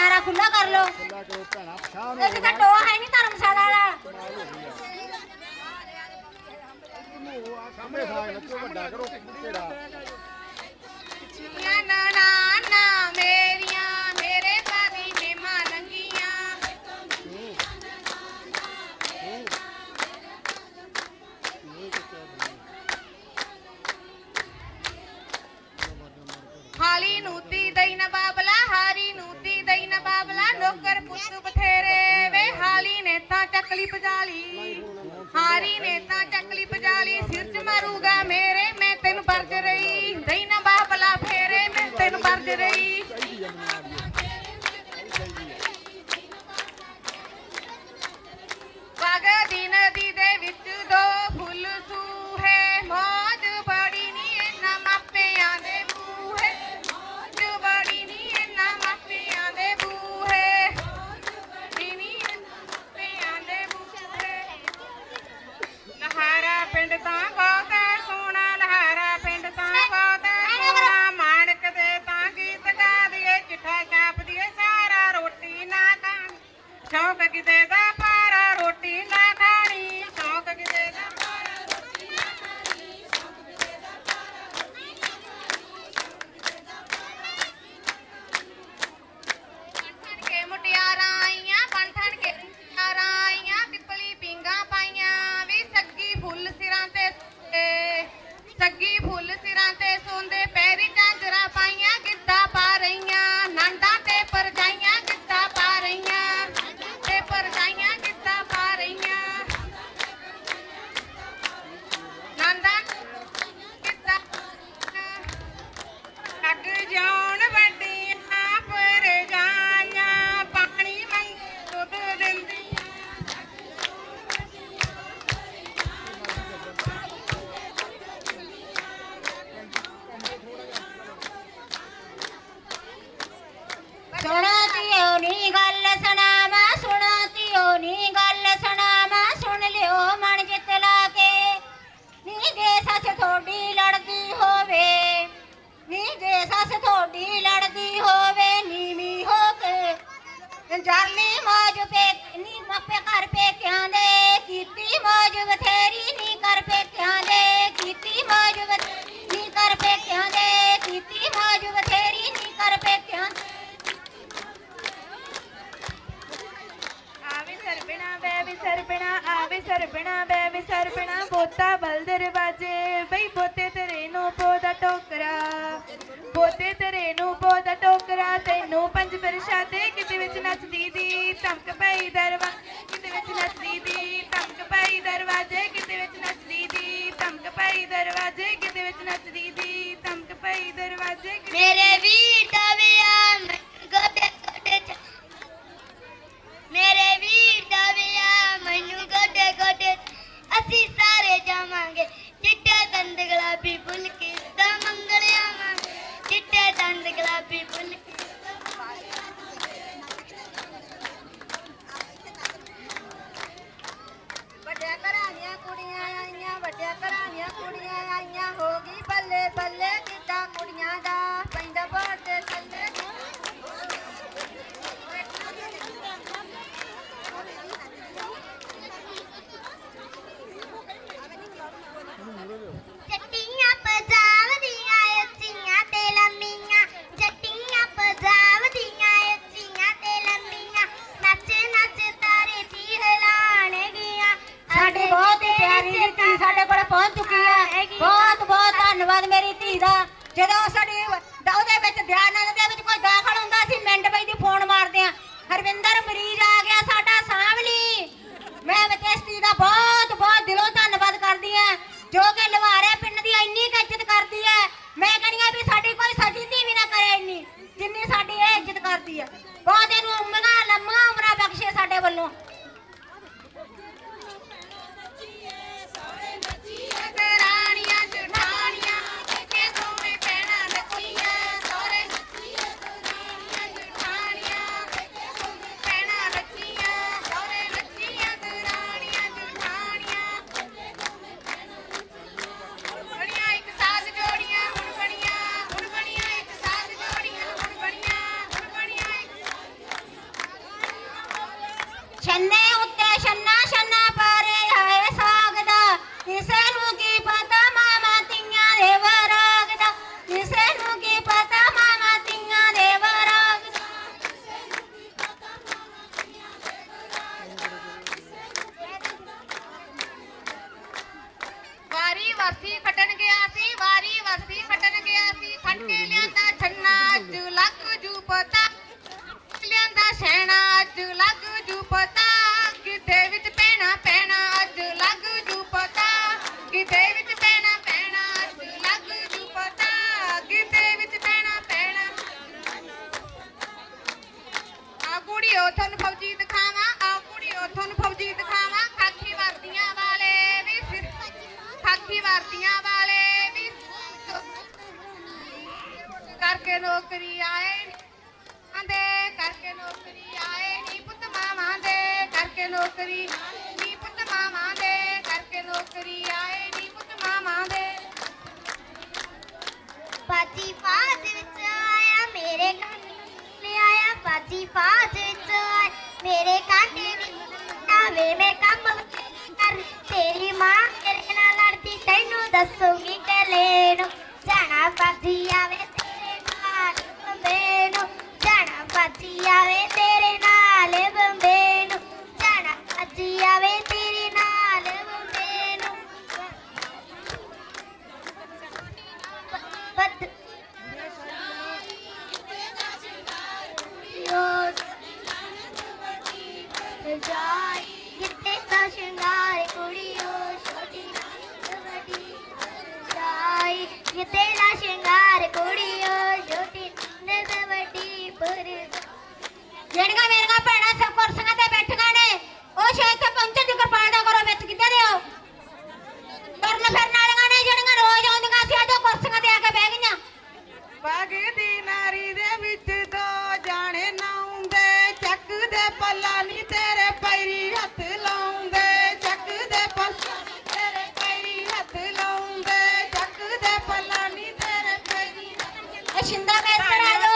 ਮਟਿਆਰਾ ਖੁੱਲਾ ਕਰ ਲੋ ਇੱਕ ਤਾਂ ਟੋਆ ਹੈ ਨਹੀਂ ਧਰਮਸ਼ਾਲਾ ਵਾਲਾ। ਸਾਹਮਣੇ ਸਾਗ ਲੱਗੇ ਵੱਡਾ ਕਰੋ। ਤੇਰਾ ਤਾਂ ਚੱਕਲੀ ਪਜਾਲੀ ਹਾਰੀ ਨੇ ਤਾਂ ਚੱਕਲੀ ਪਜਾਲੀ ਜਰਨੀ ਮੌਜ ਪੇ ਨੀ ਮਾਪੇ ਘਰ ਪੇਕਿਆਂ ਦੇ, ਕੀਤੀ ਮੌਜ ਬਥੇਰੀ ਨੀ ਕਰ ਪੇਕਿਆਂ ਦੇ, ਕੀਤੀ ਮੌਜ ਨੀ ਕਰ ਪੇਕਿਆਂ ਦੇ, ਕੀਤੀ ਮੌਜ ਬਥੇਰੀ ਨੀ ਕਰ ਪੇਕਿਆਂ ਦੇ। ਆਵੇ ਸਰਬਣਾ, ਬੈ ਵੀ ਸਰਬਣਾ ਆਵੇ ਸਰਬਣਾ, ਬੈ ਵੀ ਸਰਬਣਾ, ਬੋਤਾ ਬਲ ਦਰਵਾਜੇ ਬਈ ਬੋਤੇ ਤੇਰੇ ਨੂੰ ਪੋਦਾ ਟੋਕਰਾ ਬੋਤੇ ਤੇਰੇ ਨੂੰ ਪੋਦਾ ਤੈਨੂੰ ਪੰਜ ਪ੍ਰਸ਼ਾਦੇ ਕਿਤੇ ਵਿੱਚ ਨੱਚਦੀ ਦੀ ਧਮਕ ਪਈ ਦਰਵਾ, ਕਿਤੇ ਵਿੱਚ ਨੱਚਦੀ ਦੀ ਧਮਕ ਪਈ ਦਰਵਾਜੇ ਕਿਤੇ ਵਿੱਚ ਨੱਚਦੀ ਦੀ ਧਮਕ ਪਈ ਦਰਵਾਜੇ ਕਿਤੇ ਵਿੱਚ ਨੱਚਦੀ ਦੀ ਧਮਕ ਪਈ ਦਰਵਾਜੇ ਮੇਰੇ ਵੀਰ ਦਾ ਵਿਆਹ ਗੋਡੇ ਗੋਡੇ ਮੇਰੇ ਵੀਰ ਦਾ ਵਿਆਹ ਮੈਨੂੰ ਗੋਡੇ ਗੋਡੇ ਅਸੀਂ ਸਾਰੇ ਜਾਵਾਂਗੇ। ਚਿੱਟੇ ਦੰਦ ਗੁਲਾਬੀ ਫੁੱਲ ਗੁਲਾਬੀ ਫੁੱਲ ਕੇ ਵੱਡਿਆਂ ਘਰਾਂ ਦੀਆਂ ਕੁੜੀਆਂ ਆਈਆਂ, ਵੱਡਿਆਂ ਘਰਾਂ ਦੀਆਂ ਕੁੜੀਆਂ ਆਈਆਂ। ਹੋ ਗਈ ਬੱਲੇ ਬੱਲੇ ਕਿੱਦਾਂ ਕੁੜੀਆਂ ਦਾ? ਪੈਂਦਾ ਬੋੜ ਤੇ ਥੱਲੇ। ਪਹੁੰਚ ਚੁੱਕੀ ਹੈ ਬਹੁਤ ਬਹੁਤ ਧੰਨਵਾਦ ਮੇਰੀ ਧੀ ਦਾ। ਜਦੋਂ ਸਾਡੀ ਉਹਦੇ ਵਿੱਚ ਧਿਆਨੰਦ ਦੇ ਵਸੀ ਖਟਣ ਗਿਆ ਸੀ, ਵਾਰੀ ਵਸੀ ਖਟਣ ਗਿਆ ਸੀ। ਖਟ ਲਿਆਂਦਾ ਛੰਨਾ ਲੱਗ ਜੂ ਪਤਾ। ਲਿਆਂਦਾ ਸੈਣਾ ਅੱਜ ਲੱਗ ਜੂ ਪਤਾ। ਤੁਹਾਨੂੰ ਫੌਜੀ ਦਿਖਾਵਾਂ ਆ ਕੁੜੀਓ ਤੁਹਾਨੂੰ ਫੌਜੀ ਦਿਖਾਵਾਂ। ਖਾਕੀ ਵਰਦੀਆਂ ਵਾਲੇ ਵੀ ਫਿਰ ਖਾਕੀ ਵਰਦੀਆਂ ਵਾਲੇ ਵੀ ਕਰਕੇ ਨੌਕਰੀ ਆਏ ਆਂਦੇ ਕਰਕੇ ਨੌਕਰੀ ਆਏ ਨੀ ਪੁੱਤ ਮਾਵਾਂ ਦੇ, ਕਰਕੇ ਨੌਕਰੀ ਨੀ ਪੁੱਤ ਮਾਵਾਂ ਦੇ, ਕਰਕੇ ਨੌਕਰੀ ਆਏ ਆਇਆ ਬਾਜ ਵਿੱਚ ਮੇਰੇ ਕਾਂਟੇ ਵਿੱਚ ਆਵੇ ਮੈਂ ਕੰਮ ਕਰ। ਤੇਰੀ ਮਾਂ ਤੇਰੇ ਨਾਲ ਲੜਦੀ, ਤੈਨੂੰ ਦੱਸੂਗੀ ਕੱਲੇ ਨੂੰ। ਜਾਣਾ ਬਾਜੀ ਆਵੇ ਤੇਰੇ ਨਾਲ ਬੰਬੇ ਨੂੰ। ਜਾਣਾ ਬਾਜੀ ਆਵੇ ਤੇਰੇ ਨਾਲ ਬੰਬੇ ਨੂੰ। ਜਾਣਾ ਬਾਜੀ ਆਵੇ ਜਿਹੜੀਆਂ ਮੇਰੀਆਂ ਭੈਣਾਂ ਸਭ ਕੁਰਸੀਆਂ ਤੇ ਬੈਠੀਆਂ ਨੇ ਉਹ ਸ਼ਾਇਦ ਤੇ ਪਹੁੰਚਣ ਦੀ ਕਿਰਪਾਲ ਦਾ ਕਰੋ ਵਿੱਚ ਕਿੱਦਾਂ ਦੇ ਹੋ? ਕਰਨ ਫਿਰਨ ਵਾਲੀਆਂ ਨੇ ਜਿਹੜੀਆਂ ਰੋਜ਼ ਆਉਂਦੀਆਂ ਸੀ ਅੱਜ ਉਹ ਕੁਰਸੀਆਂ ਤੇ ਆ ਕੇ ਬਹਿ ਗਈਆਂ। ਬਾਗ ਦੀ ਨਾਰੀ ਦੇ ਵਿੱਚ ਦੋ ਜਾਣੇ ਨਾਉਂਦੇ ਚੱਕ ਦੇ ਪੱਲਾ ਨੀ ਤੇਰੇ ਪੈਰੀ ਹੱਥ ਲਾਉਂਦੇ ਚੱਕ ਦੇ ਪੱਲਾ ਨੀ ਤੇਰੇ ਪੈਰੀ ਹੱਥ ਲਾਉਂਦੇ ਚੱਕ ਦੇ ਪੱਲਾ ਨੀ ਤੇਰੇ ਪੈਰੀ ਇਹ ਸ਼ਿੰਦਾ ਮੇਸਰ ਆ ਜੋ